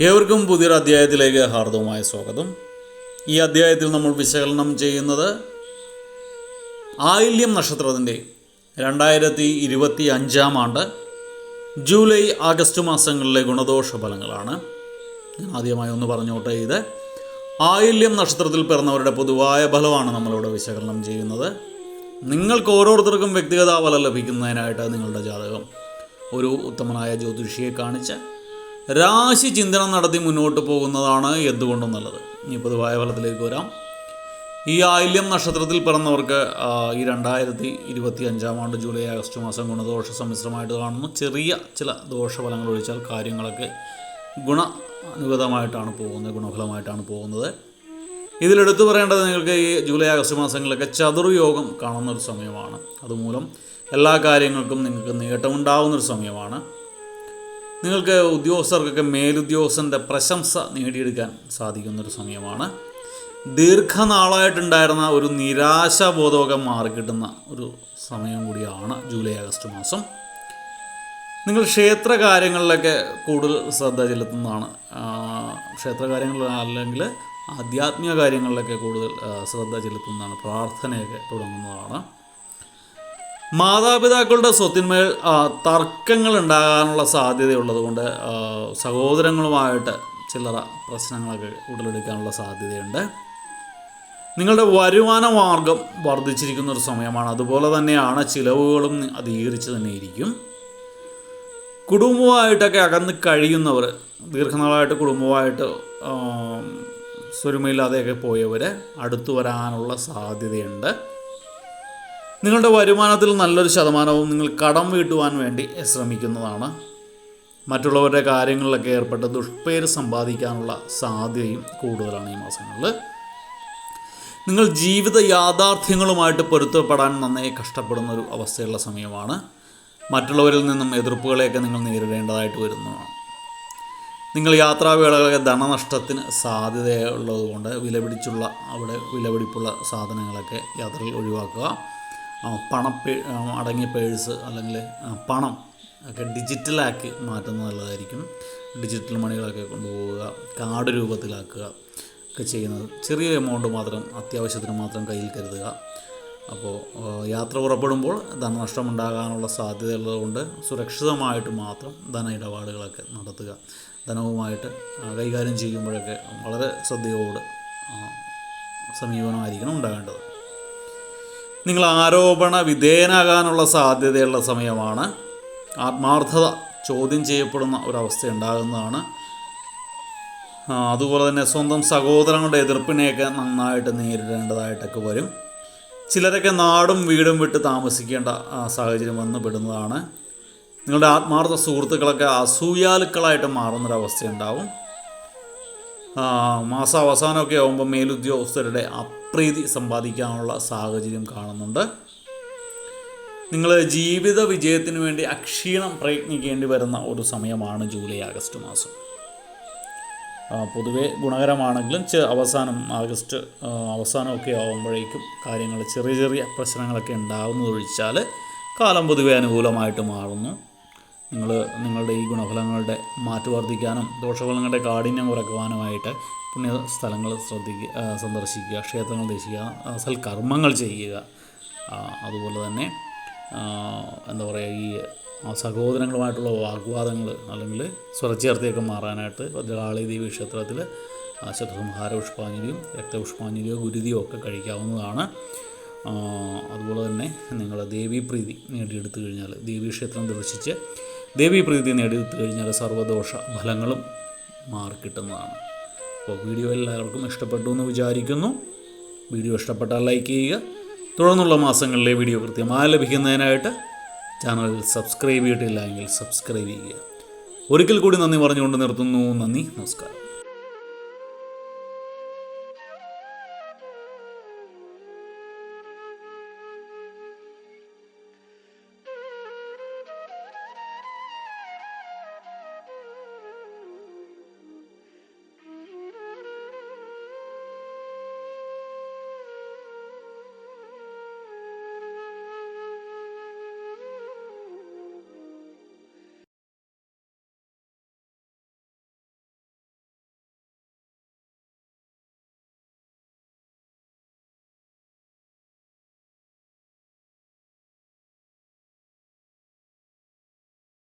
ഏവർക്കും പുതിയൊരു അധ്യായത്തിലേക്ക് ഹാർദവുമായ സ്വാഗതം. ഈ അധ്യായത്തിൽ നമ്മൾ വിശകലനം ചെയ്യുന്നത് ആയില്യം നക്ഷത്രത്തിന്റെ രണ്ടായിരത്തി ഇരുപത്തി അഞ്ചാം ആണ്ട് ജൂലൈ ആഗസ്റ്റ് മാസങ്ങളിലെ ഗുണദോഷ ഫലങ്ങളാണ്. ഞാൻ ആദ്യമായി ഒന്ന് പറഞ്ഞോട്ടെ ഇത് ആയില്യം നക്ഷത്രത്തിൽ പിറന്നവരുടെ പൊതുവായ ഫലമാണ് നമ്മളിവിടെ വിശകലനം ചെയ്യുന്നത്. നിങ്ങൾക്ക് ഓരോരുത്തർക്കും വ്യക്തിഗത ഫലം ലഭിക്കുന്നതിനായിട്ട് നിങ്ങളുടെ ജാതകം ഒരു ഉത്തമനായ ജ്യോതിഷിയെ കാണിച്ച് രാശി ചിന്തനം നടത്തി മുന്നോട്ട് പോകുന്നതാണ് എന്തുകൊണ്ടും നല്ലത് ഇനി പൊതുവായ ഫലത്തിലേക്ക് വരാം. ഈ ആയില്യം നക്ഷത്രത്തിൽ പിറന്നവർക്ക് ഈ രണ്ടായിരത്തി ഇരുപത്തി അഞ്ചാം ആണ്ട് ജൂലൈ ആഗസ്റ്റ് മാസം ഗുണദോഷ സമ്മിശ്രമായിട്ട് കാണുന്നു. ചെറിയ ചില ദോഷഫലങ്ങൾ ഒഴിച്ചാൽ കാര്യങ്ങളൊക്കെ ഗുണ അനുഗതമായിട്ടാണ് പോകുന്നത് ഗുണഫലമായിട്ടാണ് പോകുന്നത്. ഇതിലെടുത്തു പറയേണ്ടത് നിങ്ങൾക്ക് ഈ ജൂലൈ ആഗസ്റ്റ് മാസങ്ങളിലൊക്കെ ചതുർയോഗം കാണുന്ന ഒരു സമയമാണ്. അതുമൂലം എല്ലാ കാര്യങ്ങൾക്കും നിങ്ങൾക്ക് നേട്ടമുണ്ടാവുന്നൊരു സമയമാണ്. നിങ്ങൾക്ക് ഉദ്യോഗസ്ഥർക്കൊക്കെ മേലുദ്യോഗസ്ഥന്റെ പ്രശംസ നേടിയെടുക്കാൻ സാധിക്കുന്നൊരു സമയമാണ്. ദീർഘനാളായിട്ടുണ്ടായിരുന്ന ഒരു നിരാശാബോധമൊക്കെ മാറിക്കിട്ടുന്ന ഒരു സമയം കൂടിയാണ് ജൂലൈ ആഗസ്റ്റ് മാസം. നിങ്ങൾ ക്ഷേത്ര കാര്യങ്ങളിലൊക്കെ കൂടുതൽ ശ്രദ്ധ ചെലുത്തുന്നതാണ്. ആ, ക്ഷേത്ര കാര്യങ്ങളിൽ അല്ലെങ്കിൽ ആധ്യാത്മിക കാര്യങ്ങളിലൊക്കെ കൂടുതൽ ശ്രദ്ധ ചെലുത്തുന്നതാണ്. പ്രാർത്ഥനയൊക്കെ തുടങ്ങുന്നതാണ്. മാതാപിതാക്കളുടെ സ്വത്തിന്മേൽ തർക്കങ്ങൾ ഉണ്ടാകാനുള്ള സാധ്യതയുള്ളത് കൊണ്ട് ആ, സഹോദരങ്ങളുമായിട്ട് ചില്ലറ പ്രശ്നങ്ങളൊക്കെ ഉടലെടുക്കാനുള്ള സാധ്യതയുണ്ട്. നിങ്ങളുടെ വരുമാന മാർഗം വർദ്ധിച്ചിരിക്കുന്ന ഒരു സമയമാണ്. അതുപോലെ തന്നെയാണ് ചിലവുകളും അധികരിച്ച് തന്നെ ഇരിക്കും. കുടുംബമായിട്ടൊക്കെ അകന്ന് കഴിയുന്നവർ ദീർഘനാളായിട്ട് കുടുംബമായിട്ട് സ്വരുമയില്ലാതെയൊക്കെ പോയവർ അടുത്തു വരാനുള്ള സാധ്യതയുണ്ട്. നിങ്ങളുടെ വരുമാനത്തിൽ നല്ലൊരു ശതമാനവും നിങ്ങൾ കടം വീട്ടുവാൻ വേണ്ടി ശ്രമിക്കുന്നതാണ്. മറ്റുള്ളവരുടെ കാര്യങ്ങളിലൊക്കെ ഏർപ്പെട്ട് ദുഷ്പേര് സമ്പാദിക്കാനുള്ള സാധ്യതയും കൂടുതലാണ് ഈ മാസങ്ങളിൽ. നിങ്ങൾ ജീവിത യാഥാർത്ഥ്യങ്ങളുമായിട്ട് പൊരുത്തപ്പെടാൻ നന്നായി കഷ്ടപ്പെടുന്ന ഒരു അവസ്ഥയുള്ള സമയമാണ്. മറ്റുള്ളവരിൽ നിന്നും എതിർപ്പുകളെയൊക്കെ നിങ്ങൾ നേരിടേണ്ടതായിട്ട് വരുന്നതാണ്. നിങ്ങൾ യാത്രാവേളകളൊക്കെ ധനനഷ്ടത്തിന് സാധ്യതയുള്ളതുകൊണ്ട് വിലപിടിച്ചുള്ള അവിടെ വിലപിടിപ്പുള്ള സാധനങ്ങളൊക്കെ യാത്രയിൽ ഒഴിവാക്കുക. പണപ്പേ അടങ്ങിയ പേഴ്സ് അല്ലെങ്കിൽ പണം ഒക്കെ ഡിജിറ്റലാക്കി മാറ്റുന്നത് നല്ലതായിരിക്കും. ഡിജിറ്റൽ മണികളൊക്കെ കൊണ്ടുപോവുക കാർഡ് രൂപത്തിലാക്കുക ഒക്കെ ചെയ്യുന്നത്. ചെറിയ എമൗണ്ട് മാത്രം അത്യാവശ്യത്തിന് മാത്രം കയ്യിൽ കരുതുക. അപ്പോൾ യാത്ര പുറപ്പെടുമ്പോൾ ധനനഷ്ടമുണ്ടാകാനുള്ള സാധ്യതയുള്ളതുകൊണ്ട് സുരക്ഷിതമായിട്ട് മാത്രം ധന ഇടപാടുകളൊക്കെ നടത്തുക. ധനവുമായിട്ട് കൈകാര്യം ചെയ്യുമ്പോഴൊക്കെ വളരെ ശ്രദ്ധയോട് സമീപനമായിരിക്കണം ഉണ്ടാകേണ്ടത്. നിങ്ങൾ ആരോപണ വിധേയനാകാനുള്ള സാധ്യതയുള്ള സമയമാണ് ആത്മാർത്ഥത ചോദ്യം ചെയ്യപ്പെടുന്ന ഒരവസ്ഥ ഉണ്ടാകുന്നതാണ്. അതുപോലെ തന്നെ സ്വന്തം സഹോദരങ്ങളുടെ എതിർപ്പിനെയൊക്കെ നന്നായിട്ട് നേരിടേണ്ടതായിട്ടൊക്കെ വരും. ചിലരൊക്കെ നാടും വീടും വിട്ട് താമസിക്കേണ്ട സാഹചര്യം വന്നു പെടുന്നതാണ്. നിങ്ങളുടെ ആത്മാർത്ഥ സുഹൃത്തുക്കളൊക്കെ അസൂയാലുക്കളായിട്ട് മാറുന്നൊരവസ്ഥയുണ്ടാവും. മാസാവസാനമൊക്കെ ആകുമ്പോൾ മേലുദ്യോഗസ്ഥരുടെ അപ്രീതി സമ്പാദിക്കാനുള്ള സാഹചര്യം കാണുന്നുണ്ട്. നിങ്ങൾ ജീവിത വിജയത്തിന് വേണ്ടി അക്ഷീണം പ്രയത്നിക്കേണ്ടി വരുന്ന ഒരു സമയമാണ് ജൂലൈ ആഗസ്റ്റ് മാസം. പൊതുവെ ഗുണകരമാണെങ്കിലും അവസാനം ആഗസ്റ്റ് അവസാനമൊക്കെ ആകുമ്പോഴേക്കും കാര്യങ്ങൾ ചെറിയ ചെറിയ പ്രശ്നങ്ങളൊക്കെ ഉണ്ടാകുന്നതൊഴിച്ചാൽ കാലം പൊതുവെ അനുകൂലമായിട്ട് മാറുന്നു. നിങ്ങൾ നിങ്ങളുടെ ഈ ഗുണഫലങ്ങളുടെ മാറ്റു വർദ്ധിക്കാനും ദോഷഫലങ്ങളുടെ കാഠിന്യം കുറയ്ക്കുവാനുമായിട്ട് പുണ്യ സ്ഥലങ്ങൾ ശ്രദ്ധിക്കുക സന്ദർശിക്കുക ക്ഷേത്രങ്ങൾ ദർശിക്കുക സൽക്കർമ്മങ്ങൾ ചെയ്യുക. അതുപോലെ തന്നെ എന്താ പറയുക ഈ സഹോദരങ്ങളുമായിട്ടുള്ള വാഗ്വാദങ്ങൾ അല്ലെങ്കിൽ സ്വരച്ചേർത്തിയൊക്കെ മാറാനായിട്ട് ഭദ്രകാളി ദേവി ക്ഷേത്രത്തിൽ ശത്രുസംഹാര പുഷ്പാഞ്ജലിയും രക്തപുഷ്പാഞ്ജലിയോ ഗുരുതിയോ ഒക്കെ കഴിക്കാവുന്നതാണ്. അതുപോലെ തന്നെ നിങ്ങളുടെ ദേവീപ്രീതി നേടിയെടുത്തു കഴിഞ്ഞാൽ ദേവീക്ഷേത്രം ദർശിച്ച് ദേവീപ്രീതി നേടിയെടുത്തു കഴിഞ്ഞാൽ സർവദോഷ ഫലങ്ങളും മാറിക്കിട്ടുന്നതാണ്. അപ്പോൾ വീഡിയോ എല്ലാവർക്കും ഇഷ്ടപ്പെട്ടു എന്ന് വിചാരിക്കുന്നു. വീഡിയോ ഇഷ്ടപ്പെട്ടാൽ ലൈക്ക് ചെയ്യുക. തുടർന്നുള്ള മാസങ്ങളിലെ വീഡിയോ കൃത്യമായി ലഭിക്കുന്നതിനായിട്ട് ചാനൽ സബ്സ്ക്രൈബ് ചെയ്തിട്ടില്ല എങ്കിൽ സബ്സ്ക്രൈബ് ചെയ്യുക. ഒരിക്കൽ കൂടി നന്ദി പറഞ്ഞുകൊണ്ട് നിർത്തുന്നു. നന്ദി നമസ്കാരം.